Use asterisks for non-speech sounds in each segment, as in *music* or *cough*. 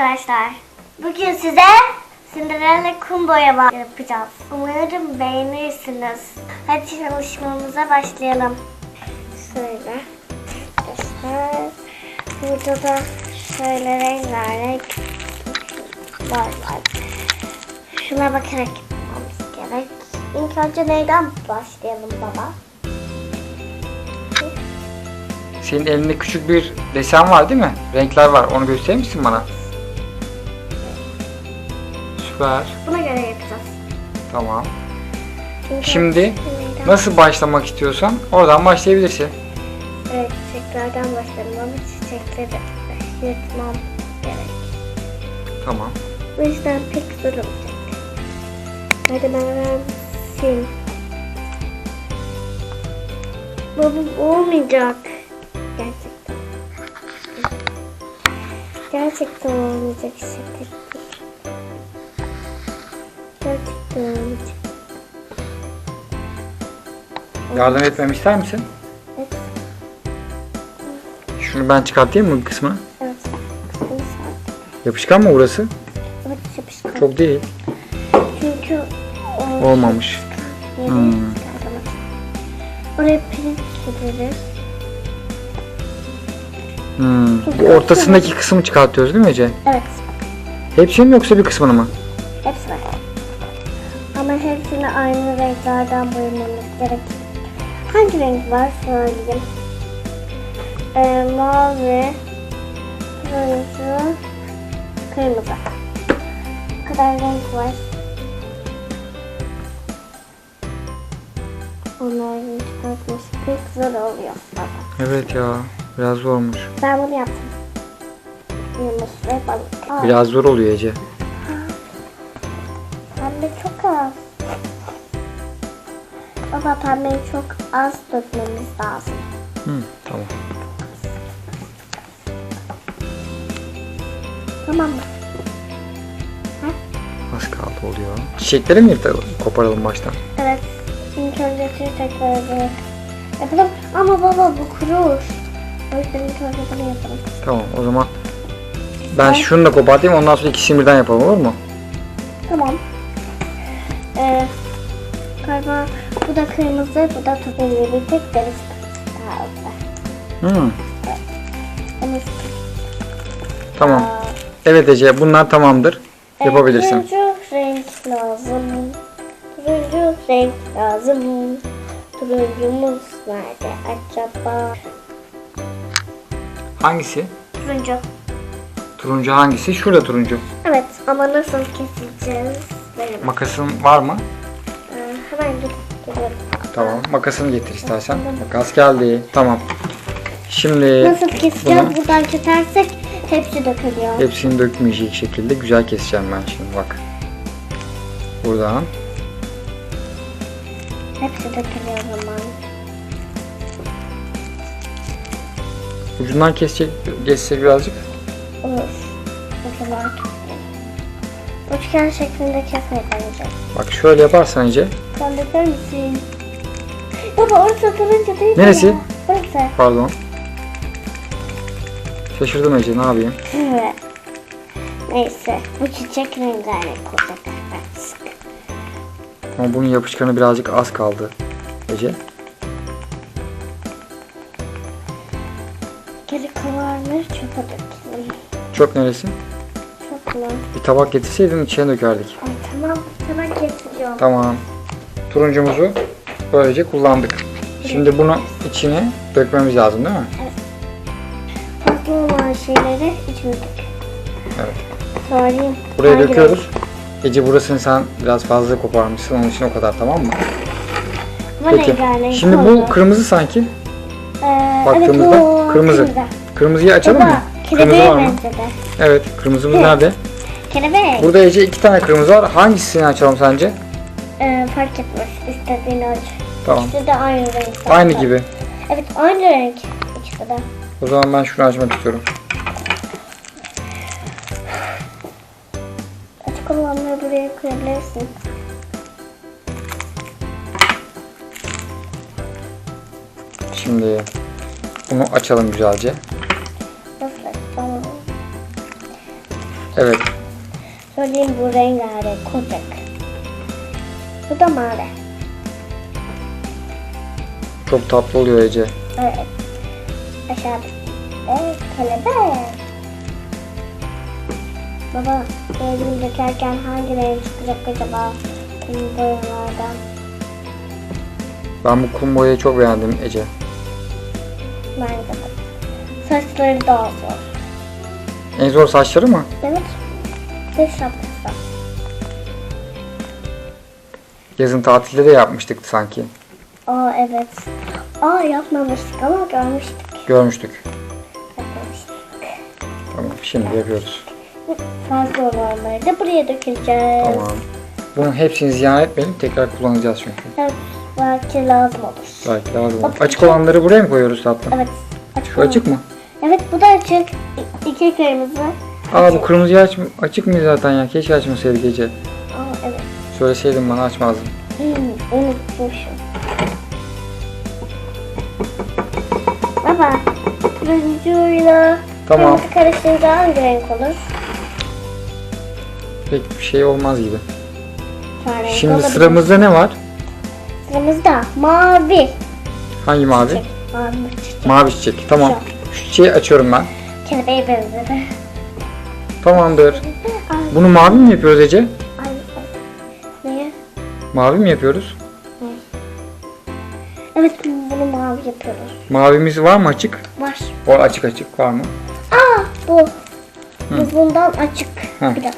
arkadaşlar. Bugün size Cinderella kum boyama yapacağız. Umarım beğenirsiniz. Hadi çalışmamıza başlayalım. Şöyle. Burada da şöyle rengarenk var var. Şuna bakarak yapmamız gerek. İlk önce neyden başlayalım baba? Senin elinde küçük bir desen var değil mi? Renkler var. Onu gösterir misin bana? Süper. Buna göre yapacağız. Tamam. İlk Şimdi nasıl başlamak istiyorsan oradan başlayabilirsin. Evet çiçeklerden başlayalım ama çiçekleri yırtmam gerek. Tamam. Bu yüzden pek zor olacak. Hadi ben sil. Bu olmayacak. Gerçekten. Gerçekten olmayacak şekil. Olmayacak. Yardım etmemi ister misin? Evet. Şunu ben çıkartayım mı bu kısmı? Evet. Yapışkan mı burası? Evet yapışkan. Çok değil. Çünkü o Olmamış. yeni Hmm. çıkartalım. Oraya pirinç süreriz. Hmm. Bu ortasındaki kısmı çıkartıyoruz değil mi Ece? Evet. Hepsini mi yoksa bir kısmını mı? Hepsi var. Hepsini aynı renklerden boyamamız gerek. Hangi renk var söyleyeyim. Ee, mavi, turuncu, kırmızı. Bu kadar renk var. Onların çıkartması pek zor oluyor baba. Evet ya. Biraz zormuş. Ben bunu yaptım. Yunus ve balık. Aa, Biraz zor oluyor Ece. Baba pembeyi çok az dökmemiz lazım. Hı, tamam. Tamam mı? Az kaldı oluyor. Çiçekleri mi yırtalım? Koparalım baştan. Evet. İlk önce çiçekleri yapalım. Ama baba bu kurur. O yüzden ilk önce bunu yapalım. Tamam o zaman ben şunu da kopartayım ondan sonra ikisini birden yapalım olur mu? Tamam. Ee, galiba bu da kırmızı, bu da turuncu. Bir tek deniz kaldı. Hı, Deniz tamam. Aa, Evet Ece bunlar tamamdır. Yapabilirsin. Turuncu renk lazım. Turuncu renk lazım. Turuncumuz nerede acaba? Hangisi? Turuncu. Turuncu hangisi? Şurada turuncu. Evet ama nasıl keseceğiz? Benim. Makasın var mı? Ee, hemen dur. Tamam. Makasını getir istersen. Makas geldi. Tamam. Şimdi Nasıl keseceğiz? bunu Buradan kesersek hepsi dökülüyor. hepsini dökmeyecek şekilde güzel keseceğim ben şimdi bak. Buradan. Hepsi dökülüyor o zaman. Ucundan kesecek, geçsek birazcık. Olur. O zaman Üçgen şeklinde kesmeye deneyeceğim. Bak şöyle yaparsan Ece. Sen döker misin? Baba orası turuncu değil mi Neresi? ya? Burası. Pardon. Şaşırdım Ece ne yapayım? Neyse. Bu çiçek rengarenk olacak artık. Ama bunun yapışkanı birazcık az kaldı. Ece. Geri kalanları çöpe dökelim. Çöp neresi? Çok mu? Bir tabak getirseydin içine dökerdik. Ay tamam. Hemen getiriyorum. Tamam. Turuncumuzu böylece kullandık. Şimdi bunu içine dökmemiz lazım değil mi? Farklı olan şeyleri içine dök. Evet. Söyleyeyim. Buraya Hangi döküyoruz. Ece burasını sen biraz fazla koparmışsın. Onun için o kadar tamam mı? Ama Peki. rengarenk Şimdi oldu. bu kırmızı sanki. Ee, Baktığımızda evet, o kırmızı. Kırmızıyı açalım mı? Baba, Kırmızı kelebeğe var mı? benzedi. Evet. Kırmızımız Evet. nerede? Kelebek. Burada Ece iki tane kırmızı var. Hangisini açalım sence? Ee, fark etmez. İstediğini aç. Tamam. İkisi de aynı renk. zaten. Aynı gibi. Evet aynı renk. İkisi de. O zaman ben şunu açmak istiyorum. Açık olanları buraya koyabilirsin. Şimdi bunu açalım güzelce. Nasıl açacağım? Evet. Söyleyeyim bu rengarenk olacak. Bu da mavi. Çok tatlı oluyor Ece. Evet. Aşağıda. Evet kelebek. Baba elimi dökerken hangi renk çıkacak acaba? Kum boyalardan. Ben bu kum boyayı çok beğendim Ece. Bence de. Saçları daha zor. En zor saçları mı? Evet. Ve şapkası. Yazın tatilde de yapmıştık sanki. Aa evet. Aa yapmamıştık ama görmüştük. Görmüştük. Yapmamıştık. Tamam şimdi yapıyoruz. Fazla olanları da buraya dökeceğiz. Tamam. Bunun hepsini ziyan etmeyelim. Tekrar kullanacağız çünkü. Evet. Belki lazım olur. Belki lazım. Bak, Açık olanları buraya mı koyuyoruz tatlım? Evet. Açık Şu olan. açık mı? Evet bu da açık. İ- İki kırmızı. Aa bu kırmızı aç açık mı zaten ya? Keşke açmasaydık Ece. Aa evet. Söyleseydin bana açmazdım. Hmm, unutmuşum. Baba, turuncuyla Tamam. kırmızı karıştırınca hangi renk olur? Pek bir şey olmaz gibi. Renk Şimdi olabilir. sıramızda ne var? Sıramızda mavi. Hangi mavi? Çiçek. Mavi çiçek. Mavi çiçek. Tamam. Şu çiçeği açıyorum ben. Kelebeğe benzedi. Tamamdır. Ay, Bunu mavi mi yapıyoruz Ece? ay, ay. Niye? Mavi mi yapıyoruz? Evet yapıyoruz. Mavimiz var mı açık? Var. O açık açık var mı? Aa bu. Bu bundan açık. Hı. Biraz.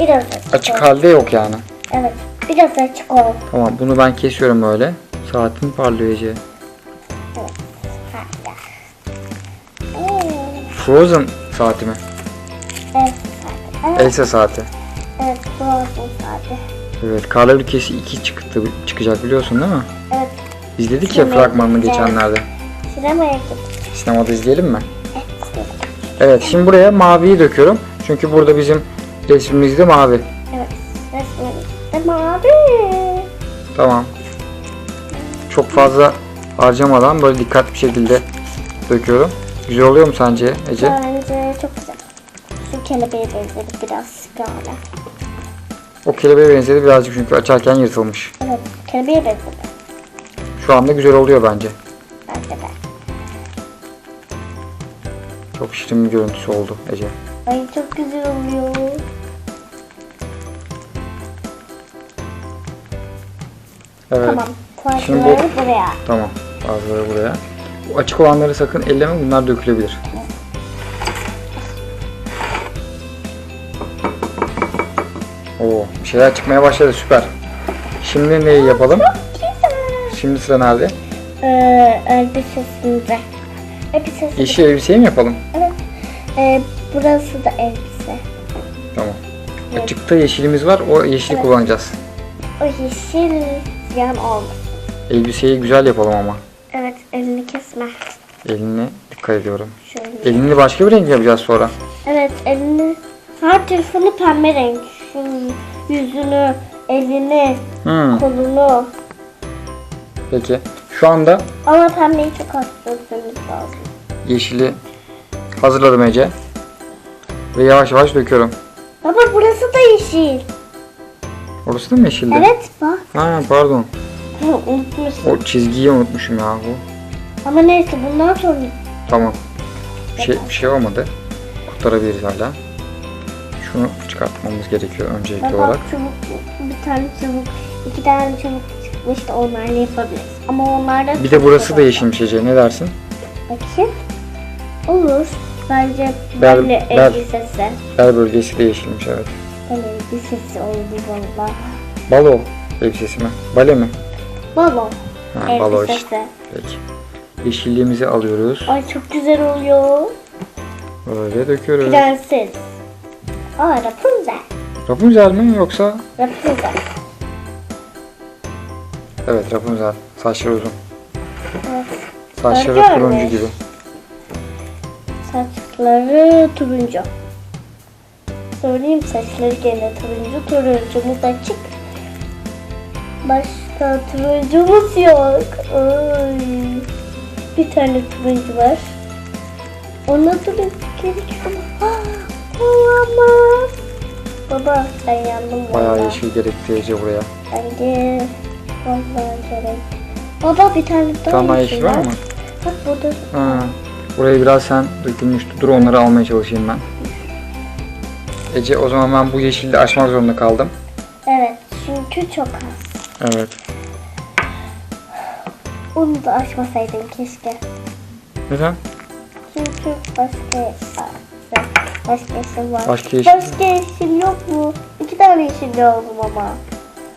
Biraz açık. Açık ol. halde yok yani. Evet. Biraz açık ol. Tamam bunu ben kesiyorum öyle. Saatin. Hatta. Evet. Frozen saati mi? Evet. Evet. Elsa saati. Evet. Bu olsun sadece. Evet. Karlar ülkesi 2 çıktı, çıkacak biliyorsun değil mi? İzledik ya Sinemaya fragmanını gideceğiz. geçenlerde. Sinemaya gittik. Sinemada izleyelim mi? Evet. Evet şimdi buraya maviyi döküyorum. Çünkü burada bizim resmimizde mavi. Evet. Resmimizde mavi. Tamam. Çok fazla harcamadan böyle dikkatli bir şekilde döküyorum. Güzel oluyor mu sence Ece? Bence çok güzel. Şu kelebeğe benzedi biraz böyle. O kelebeğe benzedi birazcık çünkü açarken yırtılmış. Evet. Kelebeğe benzedi. Şu anda güzel oluyor bence. Bence de. Çok şirin bir görüntüsü oldu Ece. Ay çok güzel oluyor. Evet. Tamam. Şimdi bu- buraya. Tamam. Bazıları buraya. Bu açık olanları sakın elleme bunlar dökülebilir. Oo, bir şeyler çıkmaya başladı süper. Şimdi neyi yapalım? Şimdi sıra nerede? Ee, elbisesinde. Elbisesi. Yeşil elbiseyi mi yapalım? Evet. Ee, burası da elbise. Tamam. Açıkta yeşilimiz var. O yeşili kullanacağız. O yeşil yan olmasın. Elbiseyi güzel yapalım ama. Evet elini kesme. Eline dikkat ediyorum. Şöyle. Elini başka bir renk yapacağız sonra. Evet elini. Her tarafını pembe renk. Şu yüzünü, elini, Hmm, kolunu. Peki. Şu anda Ama pembeyi çok dökmemiz lazım. yeşili hazırladım Ece. Ve yavaş yavaş döküyorum. Baba burası da yeşil. Orası da mı yeşildi? Evet bak. Ha pardon. *laughs* Unutmuşsun. O çizgiyi unutmuşum ya bu. Ama neyse bundan sonra Tamam. Bir şey, bir şey olmadı. Kurtarabiliriz hala. Şunu çıkartmamız gerekiyor öncelikli Baba olarak. çubuk, bir tane çubuk, iki tane çubuk çıkmıştı onlarla yapabiliriz. Ama onlardan Bir de burası da yeşilmiş Ece. Ne dersin? Bakayım. Olur. Bence Bel- böyle bel. elbisesi. Bel bölgesi de yeşilmiş evet. Bel elbisesi oldu valla. Balo elbisesi mi? Bale mi? Balon Ha, balo elbisesi. işte. Peki. Yeşilliğimizi alıyoruz. Ay çok güzel oluyor. Böyle döküyoruz. Prenses. Aa Rapunzel. Rapunzel mi yoksa? Rapunzel. Evet Rapunzel. Saçları uzun. Evet. Saçları Görmüş. turuncu gibi. Saçları turuncu. Söyleyeyim saçları gene turuncu. Turuncumuz açık. Başka turuncumuz yok. Ay. Bir tane turuncu var. Ona turuncu gerekiyor. Olamaz. Baba ben yandım. Bayağı yeşil gerekti Ece buraya. Bence vallahi gerek. Baba bir tane daha daha yeşil var mı? Bak burada. Ha, buraya biraz sen dökülmüştü. Dur onları almaya çalışayım ben. Ece o zaman ben bu yeşili açmak zorunda kaldım. Evet çünkü çok az. Evet. Onu da açmasaydın keşke. Neden? Çünkü başka başka yeşil var. Başka yeşil- Başka yeşil yok mu? İki tane yeşil oldum ama.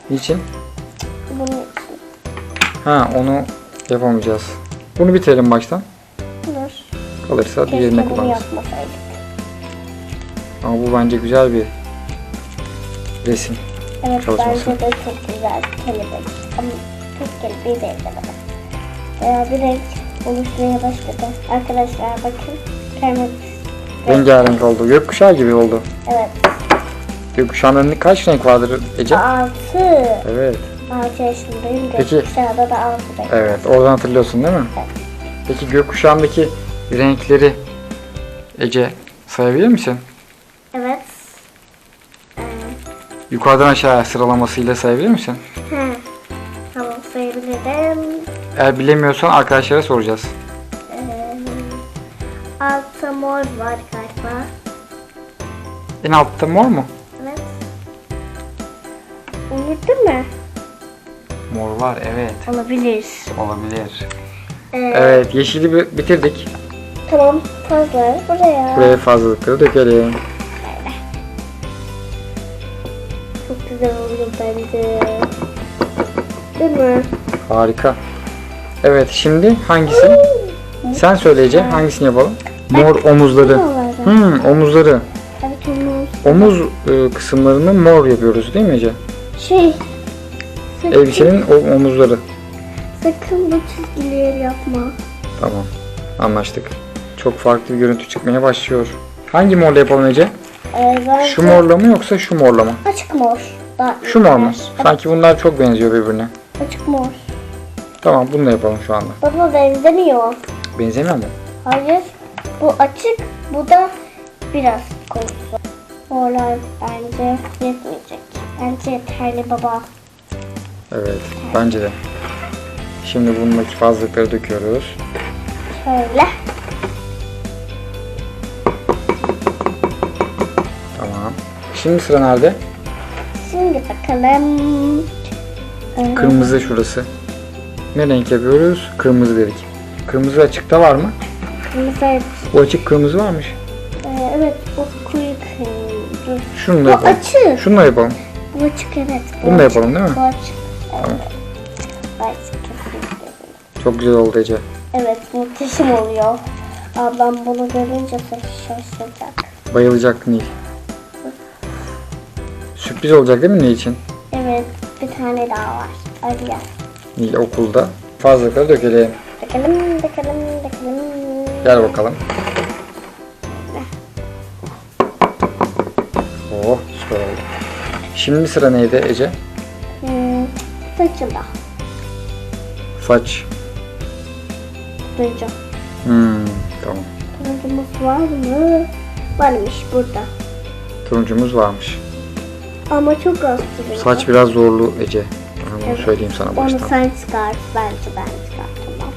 Niçin? İçin. Ha onu yapamayacağız. Bunu bitirelim baştan. Dur. Kalırsa Keşke diğerine bunu kullanırız. Ama bu bence güzel bir resim. Evet Çalışması. bence de çok güzel kelebek. Ama tek kelebeği benzemedim. Veya bir renk oluşmaya başladı. Arkadaşlar bakın. Kırmızı. Rengarenk oldu. Gökkuşağı gibi oldu. Evet. Gökkuşağında kaç renk vardır Ece? Altı. Evet. Yaşındayım. Peki. Gökkuşağında da altı renk. Evet. Oradan hatırlıyorsun değil mi? Evet. Peki gökkuşağındaki renkleri Ece sayabilir misin? Evet. Ee, Yukarıdan aşağı sıralamasıyla sayabilir misin? he. Tamam sayabilirim. Eğer bilemiyorsan arkadaşlara soracağız. Ee, altta mor var galiba. En altta mor mu? Var evet. Olabilir. Olabilir. Ee, Evet yeşili bi- bitirdik. Tamam fazla buraya. Buraya fazlalıkları dökelim. Çok güzel oluyor bence. Değil mi? Harika. Evet şimdi hangisi? Sen söyle Ece hangisini yapalım? Mor omuzları. Buralarda. Hmm, omuzları. Evet omuz. Omuz e, kısımlarını mor yapıyoruz değil mi Ece? Şey. Elbisenin o- omuzları. sakın bu çizgileri yapma. Tamam. Anlaştık. Çok farklı bir görüntü çıkmaya başlıyor. Hangi morla yapalım Ece? Ee, Şu morla mı yoksa şu morla mı? Açık mor. Daha iyi Şu mor mu? Sanki bunlar çok benziyor birbirine. Açık mor. Tamam bunu da yapalım şu anda. Baba benzemiyor. Benzemiyor mu? Hayır. Bu açık. Bu da biraz koyusu. Morlar bence yetmeyecek. Bence yeterli baba. Evet bence de. Şimdi bundaki fazlalıkları döküyoruz. Şöyle. Tamam. Şimdi sıra nerede? Şimdi bakalım. Ee, Kırmızı şurası. Ne renk yapıyoruz? Kırmızı dedik. Kırmızı açıkta var mı? Kırmızı. Bu açık kırmızı varmış. Ee, evet bu koyu kırmızı. Şunu da Bu yapalım. açık. Şunu da yapalım. Bu açık evet. Bu Bunu da açık. yapalım değil mi? Bu açık. Çok güzel oldu Ece. Evet muhteşem oluyor. Ablam bunu görünce şaşıracak. Bayılacak Nil. Sürpriz olacak değil mi Nil için? Evet bir tane daha var. Hadi gel. Nil okulda. Fazlalıkları dökelim. Bakalım bakalım bakalım. Gel bakalım. Oh süper oldu. Şimdi sıra neydi Ece? Saçında. Saç. Turuncu. Hmm, tamam. Turuncumuz var mı? Varmış burada. Turuncumuz varmış. Ama çok az turuncu. Saç biraz zorlu Ece. Bunu Evet. söyleyeyim sana Onu baştan. sen çıkart. Bence ben çıkartamam.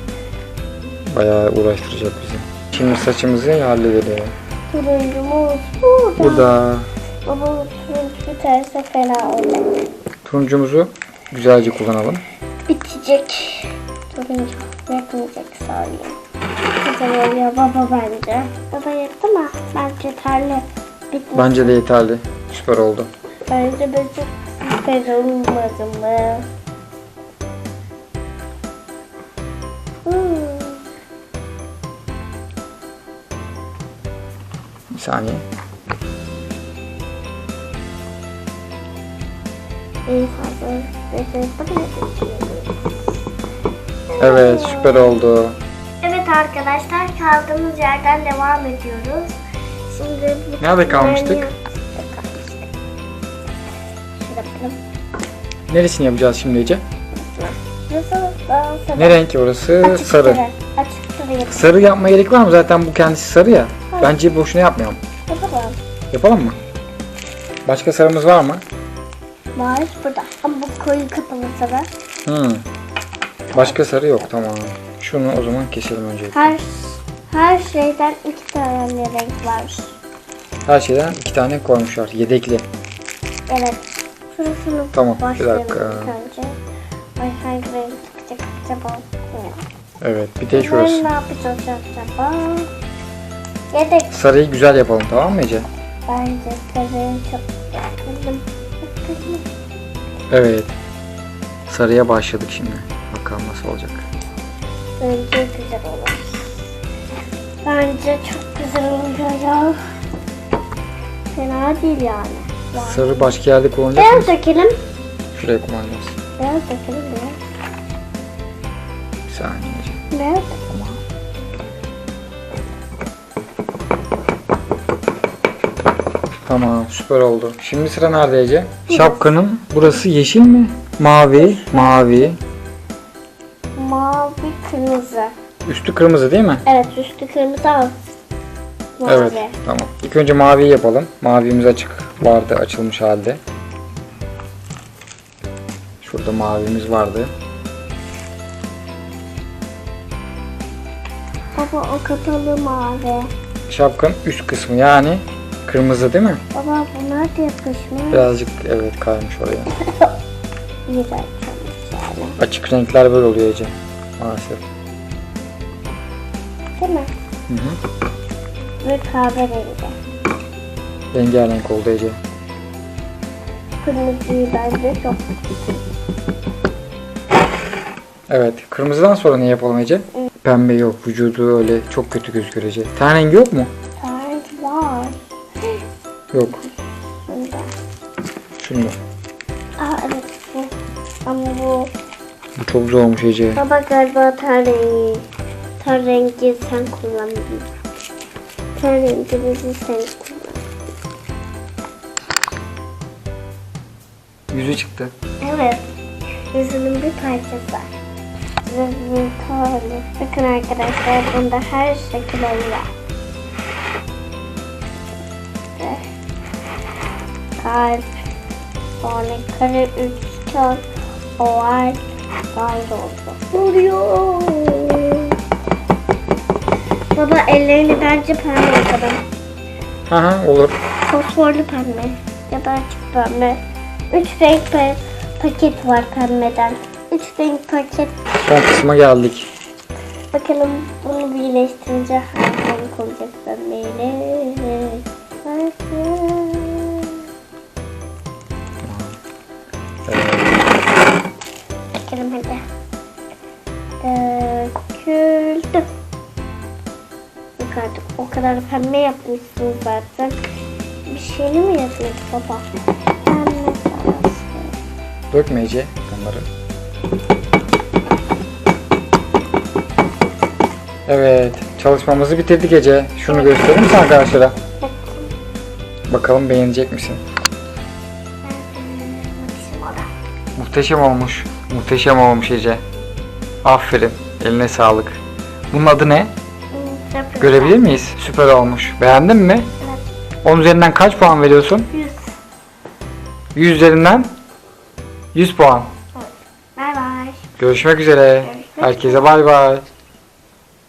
Bayağı uğraştıracak bizi. Şimdi saçımızı halledelim. Turuncumuz burada. Burada Baba turuncu biterse fena olacak. turuncumuzu güzelce kullanalım. Bitecek. Turuncu yetmeyecek söyleyeyim. Güzel oluyor baba bence. Baba yetti mi? Bence yeterli. Bitmiş. Bence de yeterli. Süper oldu. Bence çok süper olmadı mı? Hmm. Bir saniye. İyi fazla. Evet, süper oldu. Evet arkadaşlar kaldığımız yerden devam ediyoruz. Şimdi Nerede kalmıştık? Neresini yapacağız şimdi Ece? Ne renk orası? Açık Sarı. Açık sarı yapalım. Sarı yapma gerek var mı? Zaten bu kendisi sarı ya. Bence boşuna yapmayalım. Yapalım. Yapalım mı? Başka sarımız var mı? Var burada. Koyu kapalı sarı. Hmm. Başka sarı yok tamam. Şunu o zaman keselim önce. Her her şeyden iki tane renk var. Her şeyden iki tane koymuşlar. Yedekli. Evet. Şurasını Tamam, bir başlayalım dakika. ilk önce. Ay hangi renk çıkacak acaba? Evet bir de Bunları şurası. ne yapacağız acaba? Yedek Sarıyı güzel yapalım tamam mı Ece? bence sarı çok yakındım. Evet. Sarıya başladık şimdi. Bakalım nasıl olacak. Bence güzel olur. Bence çok güzel ya. Fena değil yani. yani. Sarı başka yerde kullanacak Beyaz mıyız? dökelim. Şuraya kullanacağız. Beyaz dökelim beyaz. Bir saniye. Beyaz. Tamam. Süper oldu. Şimdi sıra nerede Ece? Şapkanın burası yeşil mi? Mavi, mavi. Mavi kırmızı. Üstü kırmızı değil mi? Evet üstü kırmızı alt. Mavi. Evet. Tamam. İlk önce maviyi yapalım. Mavimiz açık vardı, açılmış halde. Şurada mavimiz vardı. Baba o kapalı mavi. Şapkanın üst kısmı yani kırmızı değil mi? Baba bunlar da yapışmış. Birazcık evet kaymış oraya. İğrenç olmuş yani. Açık renkler böyle oluyor Ece. Maalesef. Değil mi? Hı hı. Ve kahverengi. Rengarenk oldu Ece. Kırmızıyı bence çok. Evet. Kırmızıdan sonra ne yapalım Ece? Pembe yok. Vücudu öyle çok kötü gözüküyor Ece. Ten rengi yok mu? Var. Yok. Bunda. Şunda. Aa evet bu. Ama bu. Bu çok zormuş Ece. Baba galiba ten rengi. Ten rengi sen kullandın. Ten rengimizi sen kullandın. Yüzü çıktı. Evet. Yüzünün bir parçası. Yüzünün tane. Bakın arkadaşlar bunda her şekil oluyor. Kalp, sonra kare üçgen, oval, daire oldu. Oluyor. Baba ellerini bence pembe yapalım. Hı olur. Fosforlu pembe ya da açık pembe. Üç renk pa- paket var pembeden. Üç renk paket. Son kısma geldik. Bakalım bunu birleştirince hangi renk olacak pembeyle. Bakın. Bakalım hadi. Döküldü. Yok artık o kadar pembe yapmışsınız zaten. Bir şeyini mi yazmış baba? Pembe. Dökme Ece bunları. Evet. Çalışmamızı bitirdik Ece. Şunu göstereyim mi arkadaşlara? Bakalım beğenecek misin? Muhteşem olmuş. Muhteşem olmuş Ece. Aferin. Eline sağlık. Bunun adı ne? Güzel. Görebilir miyiz? Süper olmuş. Beğendin mi? Evet. 10 üzerinden kaç puan veriyorsun? Yüz. 100 üzerinden 100 puan. Bay bay. Görüşmek üzere. Görüşmek Herkese bay bay.